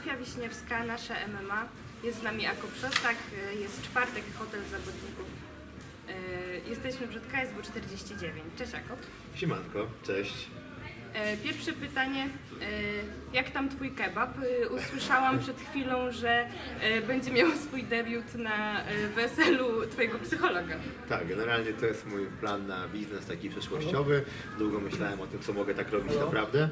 Zofia Wiśniewska, nasze MMA. Jest z nami Ako Przostak, y, jest czwartek, hotel zawodników. Y, Jesteśmy przed KSW 49. Cześć Ako. Siemanko, cześć. E, Pierwsze pytanie, jak tam twój kebab? Usłyszałam przed chwilą, że będzie miał swój debiut na weselu twojego psychologa. Tak, generalnie to jest mój plan na biznes taki przyszłościowy. Długo myślałem o tym, co mogę tak robić naprawdę.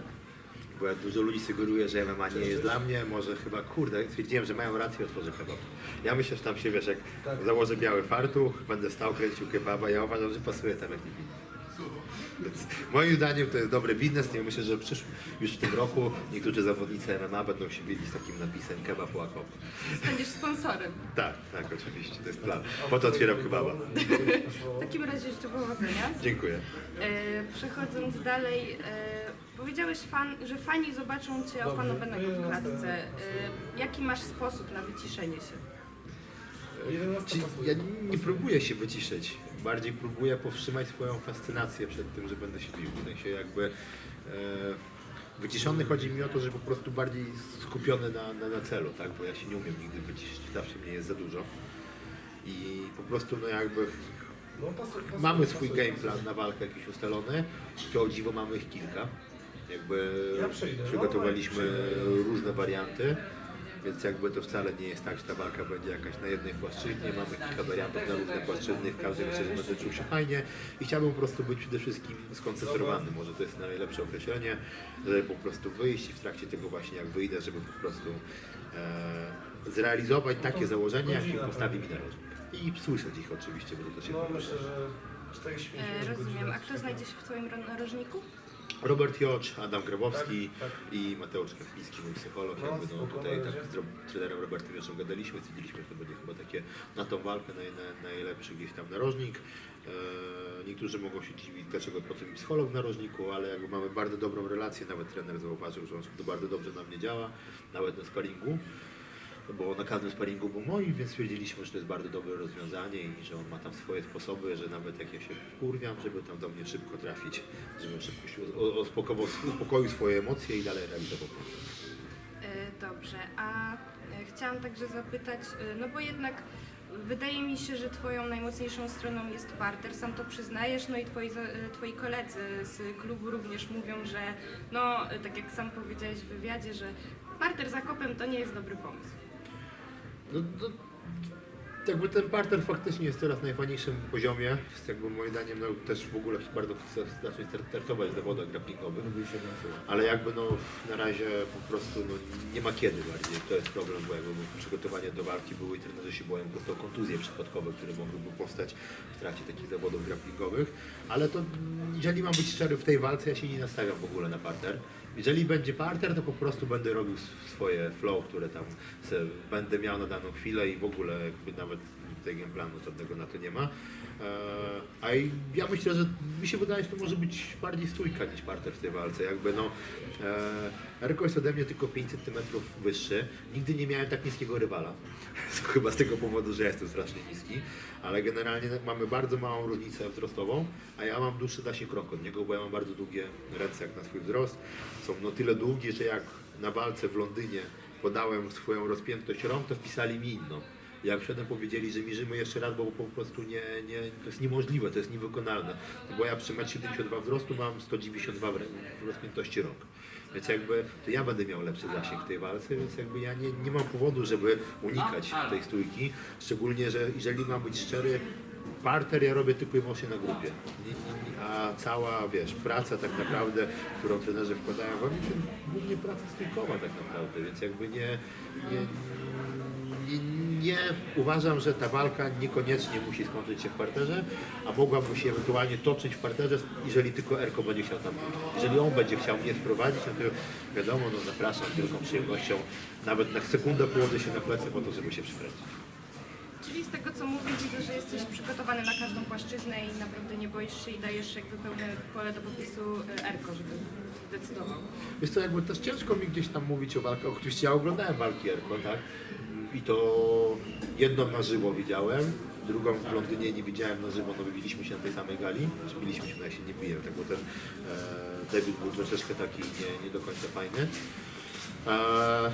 Bo jak dużo ludzi sugeruje, że MMA nie jest dla mnie, może chyba, kurde, stwierdziłem, że mają rację, otworzę kebab. Ja myślę, że tam się, wiesz, jak założę biały fartuch, będę stał, kręcił kebaba, ja uważam, że pasuje tam jak. Więc moim zdaniem to jest dobry biznes. Ja myślę, że przysz... już w tym roku niektórzy zawodnicy MMA będą się bieli z takim napisem kebab łakop. Będziesz sponsorem. Tak, tak, oczywiście, to jest plan. Po to otwieram kebaba. W takim razie jeszcze powodzenia. Dziękuję. E, Przechodząc dalej, e, powiedziałeś, fan, że fani zobaczą cię opanowanego w klatce. E, Jaki masz sposób na wyciszenie się? Ja nie próbuję się wyciszyć. Bardziej próbuję powstrzymać swoją fascynację przed tym, że będę się bił. W sensie jakby e, wyciszony chodzi mi o to, że po prostu bardziej skupiony na, na, na celu, tak? Bo ja się nie umiem nigdy wyciszyć, zawsze mnie jest za dużo. I po prostu no jakby mamy swój game plan na walkę jakiś ustalony, to o dziwo mamy ich kilka. Jakby Ja przyjdę, no, przygotowaliśmy przyjdę. różne warianty, więc jakby to wcale nie jest tak, że ta walka będzie jakaś na jednej płaszczyźnie, mamy kilka wariantów na różne płaszczyzny, w każdym że będę czuł się fajnie i chciałbym po prostu być przede wszystkim skoncentrowany, może to jest najlepsze określenie, żeby po prostu wyjść i w trakcie tego właśnie jak wyjdę, żeby po prostu e, zrealizować takie założenia, jakie postawi mi narożnik. I słyszeć ich oczywiście, bo to jest No myślę, że 45 E, Rozumiem. A kto znajdzie się w twoim ro- narożniku? Robert Jocz, Adam Grabowski Tak, i Mateusz Kapliński, mój psycholog. No, Jakby, no, tutaj będzie. tak z trenerem Robertem Joczem gadaliśmy, stwierdziliśmy, że to będzie chyba takie na tą walkę naj, naj, najlepszy gdzieś tam narożnik. E, niektórzy mogą się dziwić, dlaczego po mi psycholog w narożniku, ale jakby mamy bardzo dobrą relację, nawet trener zauważył, że on to bardzo dobrze na mnie działa, nawet na sparingu. Bo na każdym sparingu był moim, więc stwierdziliśmy, że to jest bardzo dobre rozwiązanie i że on ma tam swoje sposoby, że nawet jak ja się wkurwiam, żeby tam do mnie szybko trafić, żebym szybko się uspokoił swoje emocje i dalej realizował. Dobrze, a e, chciałam także zapytać, e, no bo jednak wydaje mi się, że twoją najmocniejszą stroną jest parter, sam to przyznajesz, no i twoi, e, twoi koledzy z klubu również mówią, że no, tak jak sam powiedziałeś w wywiadzie, że parter za kopem to nie jest dobry pomysł. No, no, jakby ten parter faktycznie jest teraz na najfajniejszym poziomie. Jest jakby moim zdaniem no, też w ogóle bardzo chcę zacząć start- startować w zawodach grapplingowych. Ale jakby no na razie po prostu no, nie ma kiedy bardziej. To jest problem, bo jakby przygotowania do walki były i trenerzy się boją po prostu kontuzje przypadkowe, które mogłyby powstać w trakcie takich zawodów grapplingowych. Ale to jeżeli mam być szczery w tej walce, ja się nie nastawiam w ogóle na parter. Jeżeli będzie parter, to po prostu będę robił swoje flow, które tam będę miał na daną chwilę i w ogóle jakby nawet game planu żadnego na to nie ma. Eee, A ja myślę, że mi się wydaje, że to może być bardziej stójka niż parter w tej walce. Jakby no, e, Erko jest ode mnie tylko 5 cm wyższy. Nigdy nie miałem tak niskiego rywala. Chyba z tego powodu, że jestem strasznie niski. Ale generalnie mamy bardzo małą różnicę wzrostową, a ja mam dłuższy zasięg rąk od niego, bo ja mam bardzo długie ręce jak na swój wzrost. Są no tyle długie, że jak na walce w Londynie podałem swoją rozpiętość rąk, to wpisali mi inną. Jak wszedłem powiedzieli, że mierzymy jeszcze raz, bo po prostu nie, nie, to jest niemożliwe, to jest niewykonalne. Bo ja przy 1,72 m wzrostu mam 192 w rozpiętości rąk. Więc jakby to ja będę miał lepszy zasięg w tej walce, więc jakby ja nie, nie mam powodu, żeby unikać tej stójki. Szczególnie, że jeżeli mam być szczery, parter ja robię tylko i wyłącznie na grupie. A cała, wiesz, praca tak naprawdę, którą trenerzy wkładają we mnie, to głównie praca stójkowa tak naprawdę, więc jakby nie, nie, nie, nie uważam, że ta walka niekoniecznie musi skończyć się w parterze, a mogłaby się ewentualnie toczyć w parterze, jeżeli tylko Erko będzie chciał tam pójść. Jeżeli on będzie chciał mnie wprowadzić, no to wiadomo, no zapraszam z wielką przyjemnością. Nawet na sekundę położę się na plecy po to, żeby się przykręcić. Czyli z tego co mówię, widzę, że jesteś przygotowany na każdą płaszczyznę i naprawdę nie boisz się i dajesz jakby pełne pole do popisu e, Erko, żeby decydował. Jest to jakby też ciężko mi gdzieś tam mówić o walkach. Oczywiście ja oglądałem walki Erko, tak? I to jedną na żywo widziałem, drugą w Londynie nie widziałem na żywo, no bo biliśmy się na tej samej gali. Czy się, no ja się nie biję, tak bo ten e, debiut był troszeczkę taki nie, nie do końca fajny. E,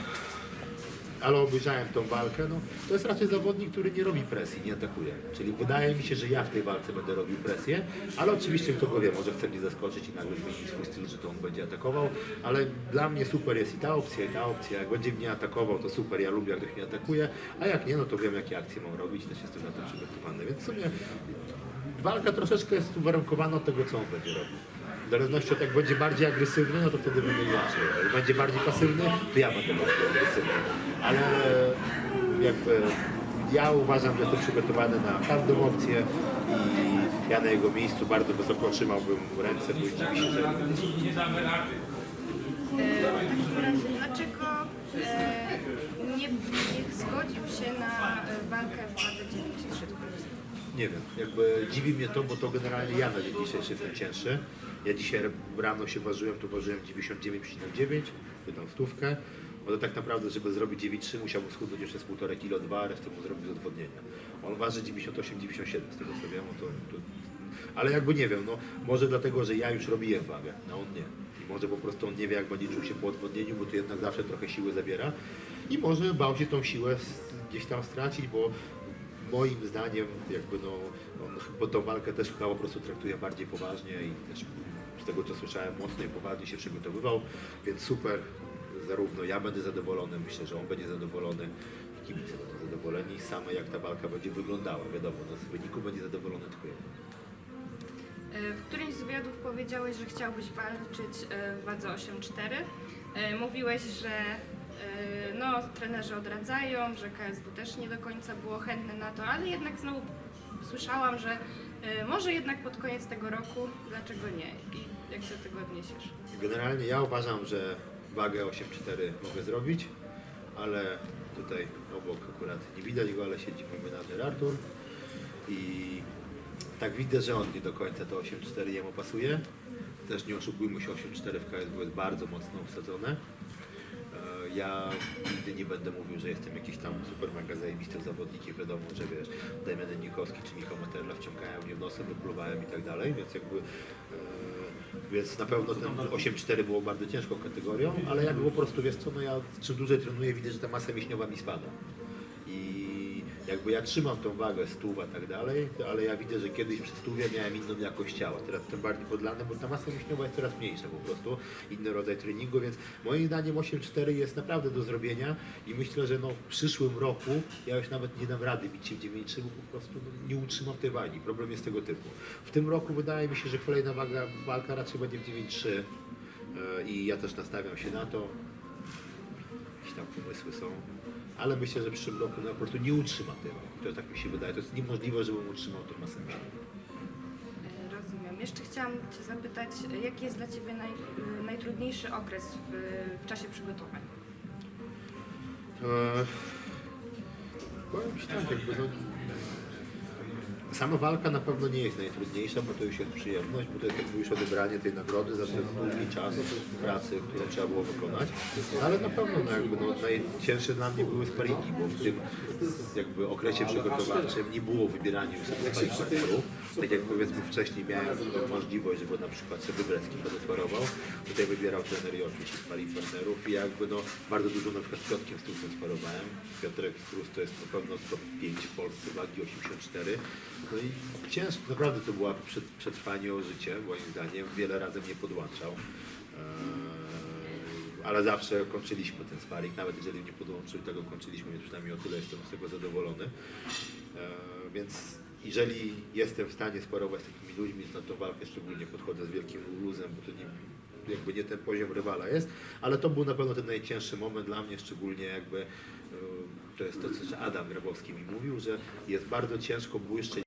ale obejrzałem tą walkę, no to jest raczej zawodnik, który nie robi presji, nie atakuje. Czyli wydaje mi się, że ja w tej walce będę robił presję, ale oczywiście kto go wie, może chce mnie zaskoczyć i nagle zmienić swój styl, że to on będzie atakował, ale dla mnie super jest i ta opcja, i ta opcja. Jak będzie mnie atakował, to super, ja lubię, jak ktoś mnie atakuje, a jak nie, no to wiem, jakie akcje mam robić, też jestem na to przygotowany. Więc w sumie walka troszeczkę jest uwarunkowana od tego, co on będzie robił. W zależności od jak będzie bardziej agresywny, no to wtedy będę inaczej. Jak będzie bardziej pasywny, to ja będę bardziej agresywny. Ale jakby ja uważam, że jestem przygotowany na każdą opcję i ja na jego miejscu bardzo wysoko trzymałbym ręce, bo dziwi się, że E, dlaczego e, nie, zgodził się na e, walkę w wadze 93 Nie wiem, jakby dziwi mnie to, bo to generalnie ja na dzień dzisiejszy jestem cięższy. Ja dzisiaj rano się ważyłem, to ważyłem 99,9, pytam stówkę. Bo to tak naprawdę, żeby zrobić 9,3 musiałbym schudnąć jeszcze z 1,5 kg, 2, a resztę mu zrobić z odwodnienia. On waży 98-97 z tego co wiem, no to, to... Ale jakby nie wiem, no może dlatego, że ja już robiłem wagę, a on nie. I może po prostu on nie wie jak będzie czuł się po odwodnieniu, bo to jednak zawsze trochę siły zabiera. I może bał się tą siłę gdzieś tam stracić, bo moim zdaniem jakby no, on chyba tą walkę też chyba po prostu traktuje bardziej poważnie i też z tego co słyszałem mocno i poważnie się przygotowywał, więc super, zarówno ja będę zadowolony, myślę, że on będzie zadowolony i kibice będą zadowoleni, same jak ta walka będzie wyglądała, wiadomo, no, z wyniku będzie zadowolony tylko. E, W którymś z wywiadów powiedziałeś, że chciałbyś walczyć e, w wadze 8-4. E, Mówiłeś, że no, trenerzy odradzają, że KSW też nie do końca było chętne na to, ale jednak znowu słyszałam, że e, może jednak pod koniec tego roku, dlaczego nie? I jak się do tego odniesiesz? Generalnie ja uważam, że wagę 8,4 mogę zrobić, ale tutaj obok akurat nie widać go, ale siedzi mój menadżer Artur i tak widzę, że on nie do końca to 8,4 jemu pasuje. Też nie oszukujmy się, 8,4 w KSW jest bardzo mocno obsadzone. Ja nigdy nie będę mówił, że jestem jakiś tam super mega zajebistym zawodnikiem. Wiadomo, że wiesz, Damian Nikowski czy Michał Materla wciągają mnie w nosem, wypluwałem i tak dalej, więc jakby e, więc na pewno ten 8-4 było bardzo ciężką kategorią, ale jakby po prostu wiesz co, no ja czym dłużej trenuję, widzę, że ta masa mięśniowa mi spada. Jakby ja trzymam tą wagę stuwa i tak dalej, ale ja widzę, że kiedyś przy stówie miałem inną jakość ciała. Teraz jestem bardziej podlany, bo ta masa mięśniowa jest coraz mniejsza po prostu, inny rodzaj treningu, więc moim zdaniem 8-4 jest naprawdę do zrobienia i myślę, że no w przyszłym roku ja już nawet nie dam rady bić się w 9-3, bo po prostu no, nie utrzymam tej wagi. Problem jest tego typu. W tym roku wydaje mi się, że kolejna waga, walka raczej będzie w 9-3 e, i ja też nastawiam się na to. Jakieś tam pomysły są. Ale myślę, że w przyszłym roku no, po prostu nie utrzymam tej wagi. To tak mi się wydaje. To jest niemożliwe, żebym utrzymał tę masę. E, Rozumiem. Jeszcze chciałam Cię zapytać, e, jaki jest dla Ciebie naj, e, najtrudniejszy okres w, w czasie przygotowań? Eee, powiem Ci tak, jakby no, sama walka na pewno nie jest najtrudniejsza, bo to już jest przyjemność, bo to jest jakby już odebranie tej nagrody za ten długi czas pracy, którą trzeba było wykonać. Ale na pewno no, jakby, no, najcięższe dla mnie były sparingi, bo w tym jakby okresie przygotowawczym nie było wybierania już sobie sparing partnerów. Tak jak powiedzmy wcześniej miałem możliwość, żeby na przykład sobie wybrać kim będę sparował. Tutaj wybierał trener i oczywiście sparing partnerów i jakby no bardzo dużo na przykład z Piotrkiem Strusem sparowałem. Piotrek Strus to jest na pewno top 5 w Polsce wagi 84. No i ciężko, naprawdę to przed, przetrwanie o życie, moim zdaniem. Wiele razy mnie podłączał. Eee, ale zawsze kończyliśmy ten sparing, nawet jeżeli mnie podłączył, tego kończyliśmy, więc przynajmniej o tyle jestem z tego zadowolony. Eee, więc jeżeli jestem w stanie sparować z takimi ludźmi, to na tą walkę szczególnie podchodzę z wielkim luzem, bo to nie, jakby nie ten poziom rywala jest, ale to był na pewno ten najcięższy moment dla mnie, szczególnie jakby e, to jest to, co Adam Grabowski mi mówił, że jest bardzo ciężko błyszczeć